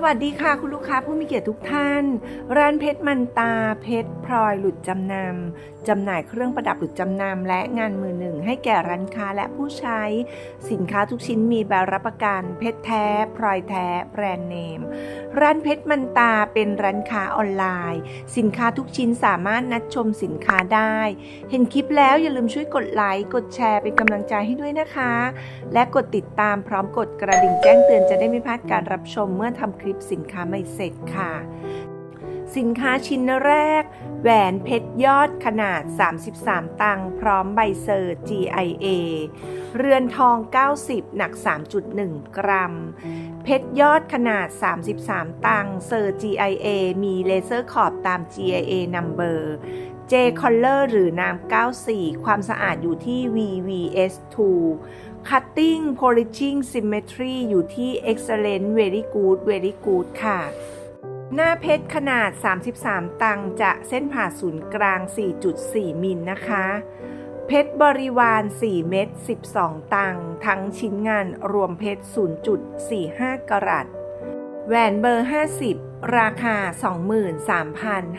สวัสดีค่ะคุณลูกค้าผู้มีเกียรติทุกท่าน ร้านเพชรมันตาเพชรพลอยหลุดจำนำจำหน่ายเครื่องประดับหลุดจำนำและงานมือหนึ่ง ให้แก่ร้านค้าและผู้ใช้ สินค้าทุกชิ้นมีใบรับประกัน เพชรแท้พลอยแท้แบรนด์เนม ร้านเพชรมันตาเป็นร้านค้าออนไลน์ สินค้าทุกชิ้นสามารถนัดชมสินค้าได้ เห็นคลิปแล้วอย่าลืมช่วยกดไลค์กดแชร์เป็นกำลังใจให้ด้วยนะคะ และกดติดตามพร้อมกดกระดิ่งแจ้งเตือนจะได้ไม่พลาดการรับชมเมื่อทำคลิปสินค้าใหม่เสร็จค่ะ สินค้าชิ้นแรก แหวนเพชรยอดขนาด 33 ตังค์พร้อมใบเซอร์ GIA เรือนทอง 90 หนัก 3.1 กรัม เพชรยอดขนาด 33 ตังค์เซอร์ GIA มีเลเซอร์ขอบตาม GIA number J Color หรือน้ำ94 ความสะอาดอยู่ที่ VVS2 Cutting Polishing Symmetry อยู่ที่ Excellent Very Good Very Good ค่ะ หน้าเพชรขนาด 33 ตังจะเส้นผ่าศูนย์กลาง 4.4 มิลนะคะ เพชรบริวาร 4 เม็ด 12 ตัง ทั้งชิ้นงานรวมเพชร 0.45 กรัตแหวนเบอร์ 50 ราคา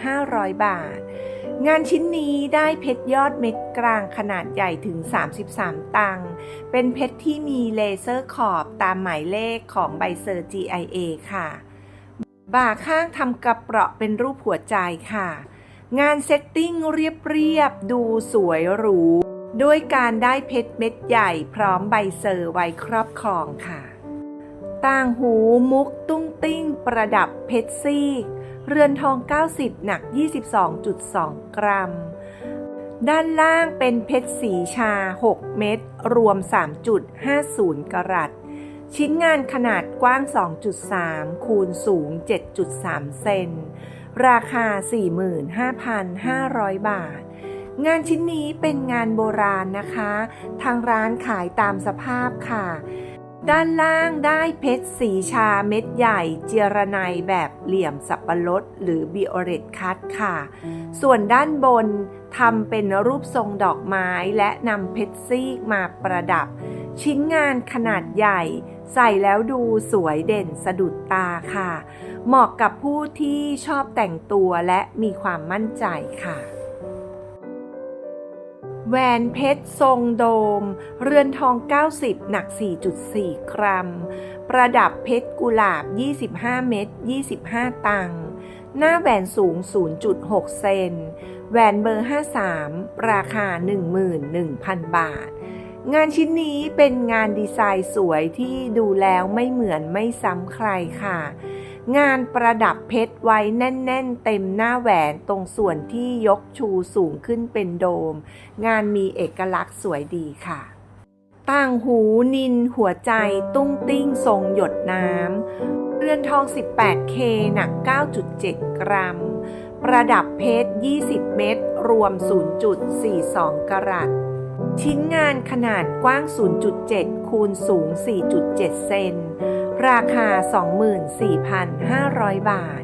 23,500 บาท งานชิ้นนี้ได้เพชรยอดเม็ดกลางขนาดใหญ่ถึง 33 ตังค์เป็นเพชรที่มีเลเซอร์ขอบตามหมายเลขของใบเซอร์ GIA ค่ะ บ่าข้างทำกระเปราะเป็นรูปหัวใจค่ะ งานเซตติ้งเรียบๆ ดูสวยหรู ด้วยการได้เพชรเม็ดใหญ่พร้อมใบเซอร์ไว้ครอบครองค่ะ ต่างหูมุกตุ้งติ้งประดับเพชรซีก เรือนทอง 90 หนัก 22.2 กรัม ด้านล่างเป็นเพชรสีชา 6 เม็ด รวม 3.50 กรัต ชิ้นงานขนาดกว้าง 2.3 คูณสูง 7.3 เซน ราคา 45,500 บาทงานชิ้นนี้เป็นงานโบราณนะคะ ทางร้านขายตามสภาพค่ะ ด้านล่างได้เพชรสีชาเม็ดใหญ่ เจรไนแบบเหลี่ยมสับปะรดหรือบิโอเรตคัตค่ะ ส่วนด้านบนทำเป็นรูปทรงดอกไม้และนำเพชรซีกมาประดับ ชิ้นงานขนาดใหญ่ ใส่แล้วดูสวยเด่นสะดุดตาค่ะ เหมาะกับผู้ที่ชอบแต่งตัวและมีความมั่นใจค่ะ แหวนเพชรทรงโดม เรือนทอง 90 หนัก 4.4 กรัม ประดับเพชรกุหลาบ 25 เม็ด 25 ตัง หน้าแหวนสูง 0.6 เซน แหวนเบอร์ 53 ราคา 11,000 บาท งานชิ้นนี้เป็นงานดีไซน์สวยที่ดูแล้วไม่เหมือนไม่ซ้ำใครค่ะ งานประดับเพชรไว้แน่น ๆ เต็มหน้าแหวนตรงส่วนที่ยกชูสูงขึ้นเป็นโดม งานมีเอกลักษณ์สวยดีค่ะต่างหูนินหัวใจตุ้งติ้งทรงหยดน้ำเรือนทอง 18K หนัก 9.7 กรัม ประดับเพชร 20 เม็ดรวม 0.42 กรัต ชิ้นงานขนาดกว้าง 0.7 คูณสูง 4.7 เซน ราคา 24,500 บาท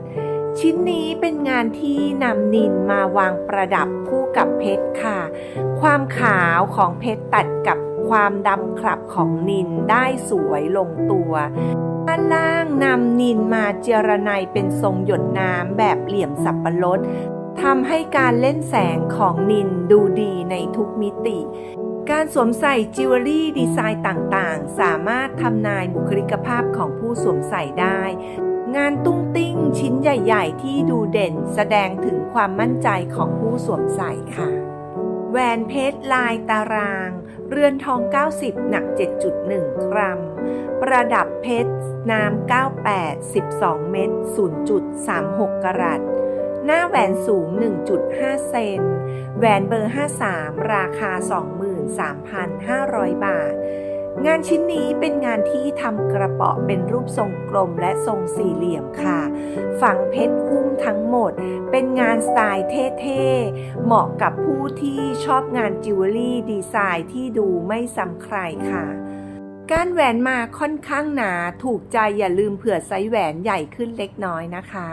ชิ้นนี้เป็นงานที่นำนินมาวางประดับคู่กับเพชรค่ะ ความขาวของเพชรตัดกับความดำคลับของนินได้สวยลงตัวด้านล่างนำนินมาเจรไนเป็นทรงหยดน้ำแบบเหลี่ยมสับปะรดทำให้การเล่นแสงของนินดูดีในทุกมิติ การสวมใส่จิวเวลรี่ดีไซน์ต่างๆ สามารถทำนายบุคลิกภาพของผู้สวมใส่ได้ งานตุ้งติ้งชิ้นใหญ่ ๆ ที่ดูเด่นแสดงถึงความมั่นใจของผู้สวมใส่ค่ะ แหวนเพชรลายตาราง เรือนทอง 90 หนัก 7.1 กรัม ประดับเพชรน้ำ 98 12 เม็ด0.36 กรัต หน้าแหวนสูง 1.5 เซน แหวนเบอร์ 53 ราคา 23,500 บาท งานชิ้นนี้เป็นงานที่ทำกระเป๋าเป็นรูปทรงกลมและทรงสี่เหลี่ยมค่ะ ฝังเพชรหุ้มทั้งหมด เป็นงานสไตล์เท่ๆ เหมาะกับผู้ที่ชอบงานจิวเวลรี่ดีไซน์ที่ดูไม่ซ้ำใครค่ะการแหวนมาค่อนข้างหนาถูกใจอย่าลืมเผื่อไซส์แหวนใหญ่ขึ้นเล็กน้อยนะคะ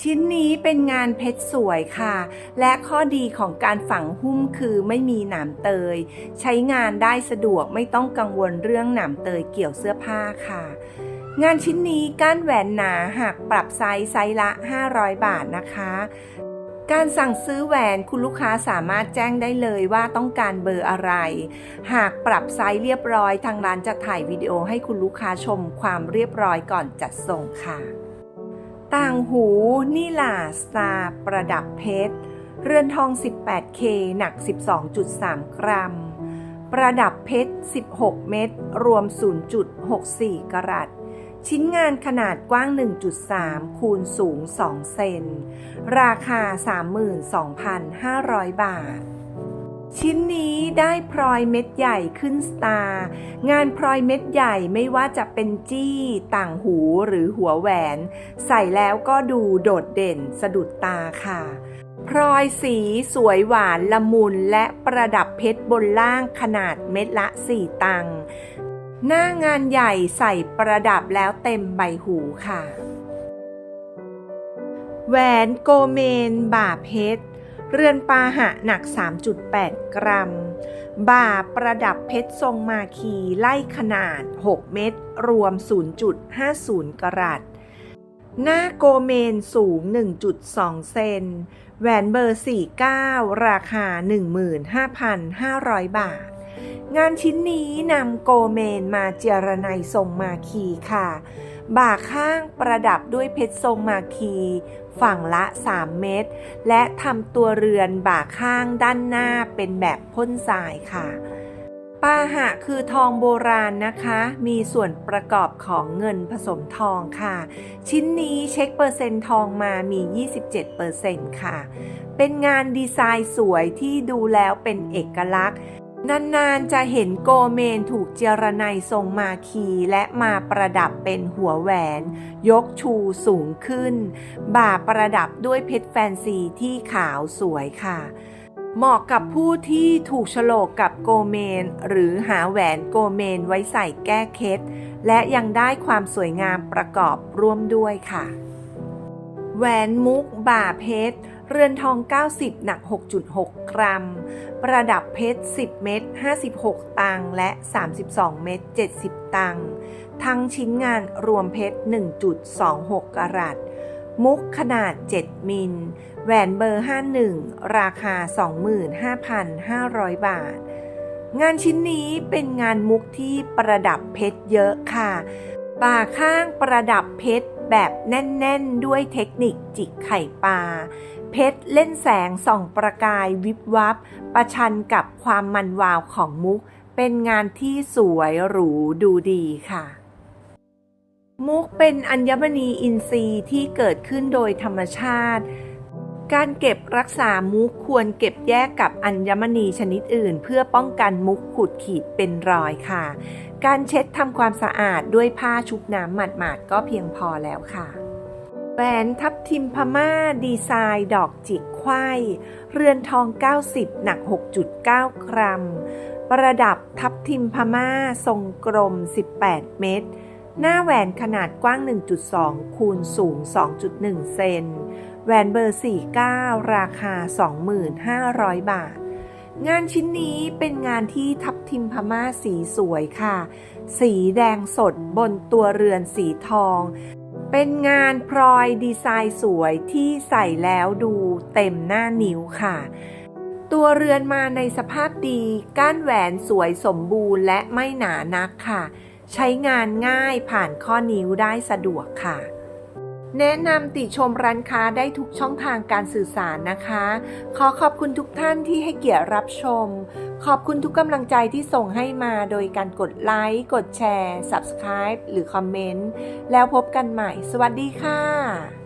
ชิ้นนี้เป็นงานเพชรสวยค่ะ และข้อดีของการฝังหุ้มคือไม่มีหนามเตย ใช้งานได้สะดวกไม่ต้องกังวลเรื่องหนามเตยเกี่ยวเสื้อผ้าค่ะ งานชิ้นนี้ก้านแหวนหนาหากปรับไซส์ไซส์ละ 500 บาทนะคะ การสั่งซื้อแหวนคุณลูกค้าสามารถแจ้งได้เลยว่าต้องการเบอร์อะไร หากปรับไซส์เรียบร้อยทางร้านจะถ่ายวิดีโอให้คุณลูกค้าชมความเรียบร้อยก่อนจัดส่งค่ะ ต่างหูนี่ล่ะสตาประดับเพชร เรือนทอง 18K หนัก 12.3 กรัม ประดับเพชร 16 เม็ดรวม 0.64 กรัตชิ้นงานขนาดกว้าง 1.3 คูณสูง 2 เซน ราคา 32,500 บาท ชิ้นนี้ได้พลอยเม็ดใหญ่ขึ้นสตาร์งานพลอยเม็ดใหญ่ไม่ว่าจะเป็นจี้ต่างหูหรือหัวแหวน ใส่แล้วก็ดูโดดเด่นสะดุดตาค่ะพลอยสีสวยหวานละมุนและประดับเพชรบนล่างขนาดเม็ดละ4ตัง หน้างานใหญ่ใส่ประดับแล้วเต็มใบหูค่ะ แหวนโกเมนบ่าเพชร เรือนปาหะหนัก 3.8 กรัม บ่าประดับเพชรทรงมาคีไล่ขนาด 6 เม็ดรวม 0.50 กรัตหน้าโกเมนสูง 1.2 เซน แหวนเบอร์ 49 ราคา 15,500 บาท งานชิ้นนี้นำโกเมนมาเจรไนยทรงมาคีค่ะ บ่าข้างประดับด้วยเพชรทรงมาคี ฝั่งละ 3 เม็ดและทำตัวเรือนบ่าข้างด้านหน้าเป็นแบบพ่นทรายค่ะปาหะคือทองโบราณนะคะ มีส่วนประกอบของเงินผสมทองค่ะ ชิ้นนี้เช็คเปอร์เซ็นต์ทองมามี 27%ค่ะ เป็นงานดีไซน์สวยที่ดูแล้วเป็นเอกลักษณ์ นานๆจะเห็นโกเมนถูกเจรไนยทรงมาคีและมาประดับเป็นหัวแหวน ยกชูสูงขึ้น บ่าประดับด้วยเพชรแฟนซีที่ขาวสวยค่ะ เหมาะกับผู้ที่ถูกโฉลกกับโกเมน หรือหาแหวนโกเมนไว้ใส่แก้เคล็ดและยังได้ความสวยงามประกอบร่วมด้วยค่ะ แหวนมุก บ่าเพชร เรือนทอง 90 หนัก 6.6 กรัม ประดับเพชร 10 เม็ด 56 ตังค์และ 32 เม็ด 70 ตังค์ทั้งชิ้นงานรวมเพชร 1.26 กรัต มุกขนาด 7 มิล แหวนเบอร์ 51 ราคา 25,500 บาท งานชิ้นนี้เป็นงานมุกที่ประดับเพชรเยอะค่ะป่าข้างประดับเพชร แบบแน่น ๆ ด้วยเทคนิคจิกไข่ปลา เพชรเล่นแสงส่องประกายวิบวับ ประชันกับความมันวาวของมุก เป็นงานที่สวยหรูดูดีค่ะ มุกเป็นอัญมณีอินทรีย์ที่เกิดขึ้นโดยธรรมชาติ การเก็บรักษามุกควรเก็บแยกกับอัญมณีชนิดอื่น เพื่อป้องกันมุกขูดขีดเป็นรอยค่ะ การเช็ดทำความสะอาดด้วยผ้าชุบน้ำหมาดๆก็เพียงพอแล้วค่ะแหวนทับทิมพม่าดีไซน์ดอกจิกไขว้เรือนทอง 90 หนัก 6.9 กรัม ประดับทับทิมพม่าทรงกลม 18 เม็ดหน้าแหวนขนาดกว้าง 1.2 คูณสูง 2.1 เซน แหวนเบอร์ 49 ราคา 25,000 บาท งานชิ้นนี้เป็นงานที่ทับทิมพม่าสีสวยค่ะ สีแดงสดบนตัวเรือนสีทอง เป็นงานพลอยดีไซน์สวยที่ใส่แล้วดูเต็มหน้านิ้วค่ะ ตัวเรือนมาในสภาพดี ก้านแหวนสวยสมบูรณ์และไม่หนานักค่ะ ใช้งานง่ายผ่านข้อนิ้วได้สะดวกค่ะ แนะนำติชมร้านค้าได้ทุกช่องทางการสื่อสารนะคะ ขอขอบคุณทุกท่านที่ให้เกียรติรับชม ขอบคุณทุกกำลังใจที่ส่งให้มาโดยการกดไลค์ กดแชร์ Subscribe หรือคอมเมนต์ แล้วพบกันใหม่ สวัสดีค่ะ